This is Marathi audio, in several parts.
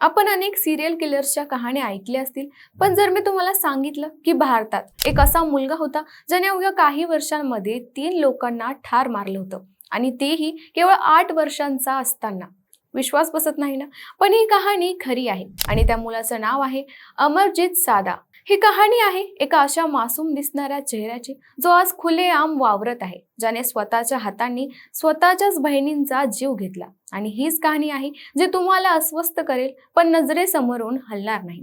आपण अनेक सिरियल किलर्सच्या कहाण्या ऐकल्या असतील पण जर मी तुम्हाला सांगितलं की भारतात एक असा मुलगा होता ज्याने अवघ्या काही वर्षांमध्ये तीन लोकांना ठार मारलं होतं. आणि तेही केवळ आठ वर्षांचा असताना. विश्वास बसत नाही ना? पण ही कहाणी खरी आहे आणि त्या मुलाचं नाव आहे अमरजित सादा. ही कहाणी आहे एका अशा मासूम दिसणाऱ्या चेहऱ्याची जो आज खुलेआम वावरत आहे ज्याने स्वतःच्या हातांनी स्वतःच्याच बहिणींचा जीव घेतला. आणि हीच कहाणी आहे जी तुम्हाला अस्वस्थ करेल पण नजरेसमोरून हलणार नाही.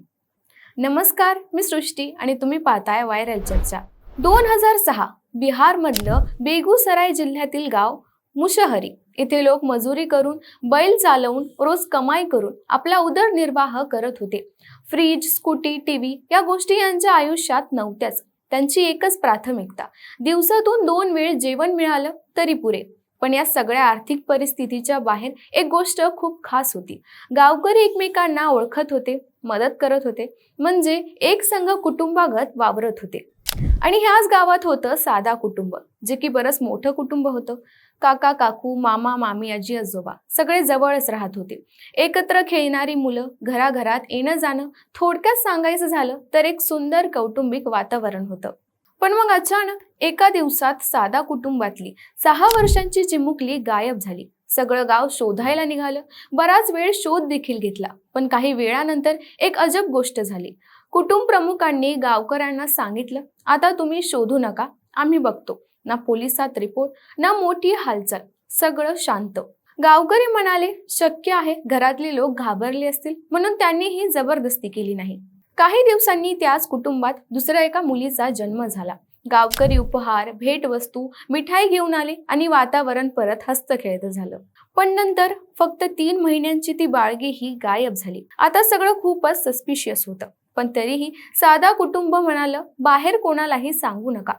नमस्कार मी सृष्टी आणि तुम्ही पाहताय व्हायरल चर्चा. दोन हजार सहा बिहारमधलं बेगुसराय जिल्ह्यातील गाव मुशहरी. इथे लोक मजुरी करून बैल चालवून रोज कमाई करून आपला उदरनिर्वाह करत होते. फ्रीज स्कूटी टीव्ही या गोष्टी यांच्या आयुष्यात नव्हत्याच. त्यांची एकच प्राथमिकता. दिवसातून दोन वेळ जेवण मिळालं तरी पुरे. पण या सगळ्या आर्थिक परिस्थितीच्या बाहेर एक गोष्ट खूप खास होती. गावकरी एकमेकांना ओळखत होते मदत करत होते म्हणजे एक संघ कुटुंबागत वावरत होते. आणि ह्याच गावात होतं साधा कुटुंब जे की बरंच मोठं कुटुंब होतं. काका काकू मामा मामी आजी आजोबा सगळे जवळच राहत होते. एकत्र खेळणारी मुलं घराघरात येणं जाणं थोडक्यात सांगायचं झालं तर एक सुंदर कौटुंबिक वातावरण होतं. पण मग अचानक एका दिवसात साधा कुटुंबातली सहा वर्षांची चिमुकली गायब झाली. सगळं गाव शोधायला निघालं. बराच वेळ शोध देखील घेतला. पण काही वेळानंतर एक अजब गोष्ट झाली. कुटुंब प्रमुखांनी गावकऱ्यांना सांगितलं आता तुम्ही शोधू नका. आम्ही बघतो. ना पोलिसात रिपोर्ट ना मोठी हालचाल सगळं शांत. गावकरी म्हणाले शक्य आहे घरातले लोक घाबरले असतील म्हणून त्यांनी ही जबरदस्ती केली नाही. काही दिवसांनी त्याच कुटुंबात दुसऱ्या एका मुलीचा जन्म झाला. गावकरी उपहार भेटवस्तू मिठाई घेऊन आले आणि वातावरण परत हस्तखेळत झालं. पण नंतर फक्त तीन महिन्यांची ती बाळगी ही गायब झाली. आता सगळं खूपच सस्पिशियस होतं. पण तरीही साधा कुटुंब म्हणालं बाहेर कोणालाही सांगू नका.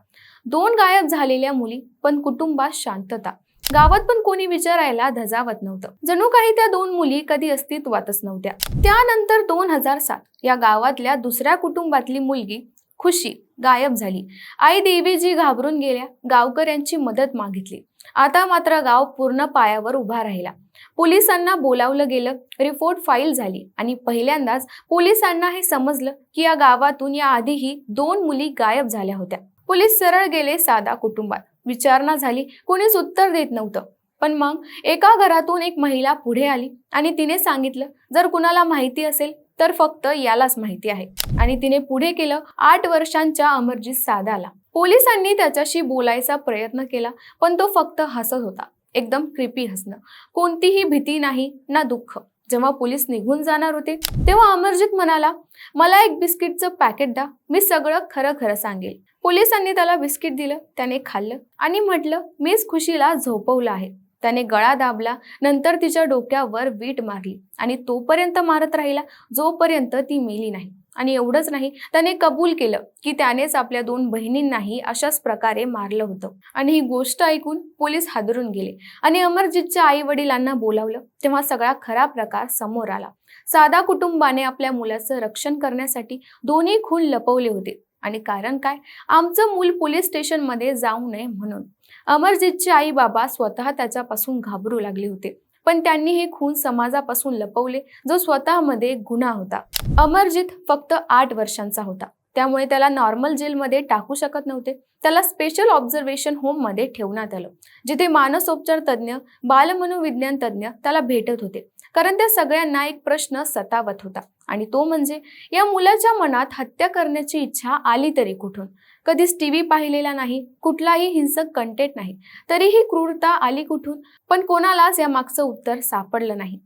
दोन गायब झालेल्या मुली पण कुटुंबात शांतता. गावात पण कोणी विचारायला धजावत नव्हतं. जणू काही त्या दोन मुली कधी अस्तित्वातच नव्हत्या. त्यानंतर दोन हजार सात या गावातल्या दुसऱ्या कुटुंबातली मुलगी खुशी गायब झाली. आई देवीजी घाबरून गेल्या. गावकऱ्यांची मदत मागितली. आता मात्र गाव पूर्ण पायावर उभा राहिला. पोलिसांना बोलावलं गेलं. रिपोर्ट फाईल झाली आणि पहिल्यांदाच पोलिसांना हे समजलं की या गावातून या आधीही दोन मुली गायब झाल्या होत्या. पोलीस सरळ गेले साधा कुटुंबात. विचारणा झाली. कोणीच उत्तर देत नव्हतं. पण मग एका घरातून एक महिला पुढे आली आणि तिने सांगितलं जर कुणाला माहिती असेल तर फक्त यालाच माहिती आहे. आणि तिने पुढे केलं आठ वर्षांच्या अमरजीत सादाला. पोलिसांनी त्याच्याशी बोलायचा प्रयत्न केला पण तो फक्त हसत होता. एकदम क्रिपी हसणं. कोणतीही भीती नाही ना दुःख. जेव्हा पोलीस निघून जाणार होते तेव्हा अमरजीत म्हणाला मला एक बिस्किटचं पॅकेट द्या मी सगळं खरं खरं सांगेल. पोलिसांनी त्याला बिस्किट दिलं त्याने खाल्लं आणि म्हटलं मीच खुशीला झोपवलं आहे. त्याने गळा दाबला. नंतर तिच्या डोक्यावर वीट मारली आणि तोपर्यंत मारत राहिला जोपर्यंत ती मेली नाही. आणि एवढंच नाही त्याने कबूल केलं की त्यानेच आपल्या दोन बहिणींनाही अशाच प्रकारे मारलं होतं. आणि ही गोष्ट ऐकून पोलीस हादरून गेले आणि अमरजीतच्या आई वडिलांना बोलावलं. तेव्हा सगळा खरा प्रकार समोर आला. साधा कुटुंबाने आपल्या मुलाचं रक्षण करण्यासाठी दोन्ही खून लपवले होते. आणि कारण काय? आमचं मूल पोलीस स्टेशनमध्ये जाऊ नये म्हणून. अमरजितचे आई बाबा स्वतः त्याच्यापासून घाबरू लागले होते. पण त्यांनी हे खून समाजापासून लपवले जो स्वतःमध्ये गुन्हा होता. अमरजीत फक्त आठ वर्षांचा होता. त्यामुळे त्याला नॉर्मल जेलमध्ये टाकू शकत नव्हते. त्याला स्पेशल ऑब्झर्वेशन होममध्ये ठेवण्यात आलं. जिथे मानसोपचार तज्ज्ञ बालमनोविज्ञान तज्ज्ञ त्याला भेटत होते. कारण त्या सगळ्यांना एक प्रश्न सतावत होता. आणि तो म्हणजे या मुलाच्या मनात हत्या करण्याची इच्छा आली तरी कुठून? कधीच टीव्ही पाहिलेला नाही कुठलाही हिंसक कंटेंट नाही. तरीही क्रूरता आली कुठून? पण कोणालाच या मागचं उत्तर सापडलं नाही.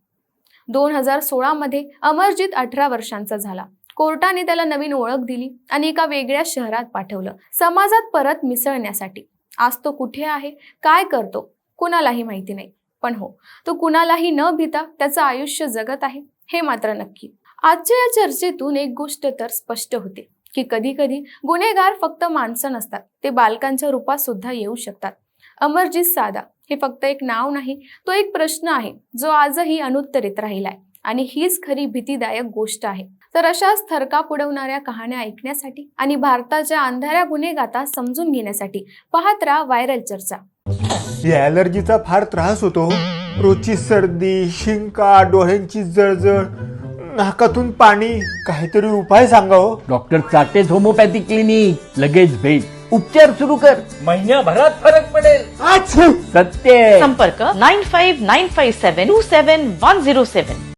दोन हजार सोळामध्ये अमरजित अठरा वर्षांचा झाला. कोर्टाने त्याला नवीन ओळख दिली आणि एका वेगळ्या शहरात पाठवलं. समाजात परत मिसळण्यासाठी. आज तो कुठे आहे? काय करतो? कुणालाही माहिती नाही. पण हो तो कुणालाही न भिता त्याचं आयुष्य जगत आहे हे मात्र नक्की. आजच्या या चर्चेतून एक गोष्ट तर स्पष्ट होते की कधी कधी गुन्हेगार फक्त माणसं नसतात ते बालकांच्या रूपात सुद्धा येऊ शकतात. अमरजीत सादा हे फक्त एक नाव नाही तो एक प्रश्न आहे जो आजही अनुत्तरित राहिलाय. आणि हीच खरी भीतीदायक गोष्ट आहे. तर अशाच थरकाप उडवणाऱ्या कहाण्या ऐकण्यासाठी आणि भारताच्या अंधाऱ्या गुन्हेगाता समजून घेण्यासाठी पाहत राहा व्हायरल चर्चा. या ॲलर्जीचा फार त्रास होतो रोजची सर्दी शिंका डोळ्यांची जळजळ नाकातून पाणी काहीतरी उपाय सांगा हो. डॉक्टर चाटेज होमोपॅथी क्लिनिक लगेच भेट. उपचार सुरू कर. महिन्याभरात फरक पडेल! सत्य संपर्क nine five nine five seven two seven one zero seven.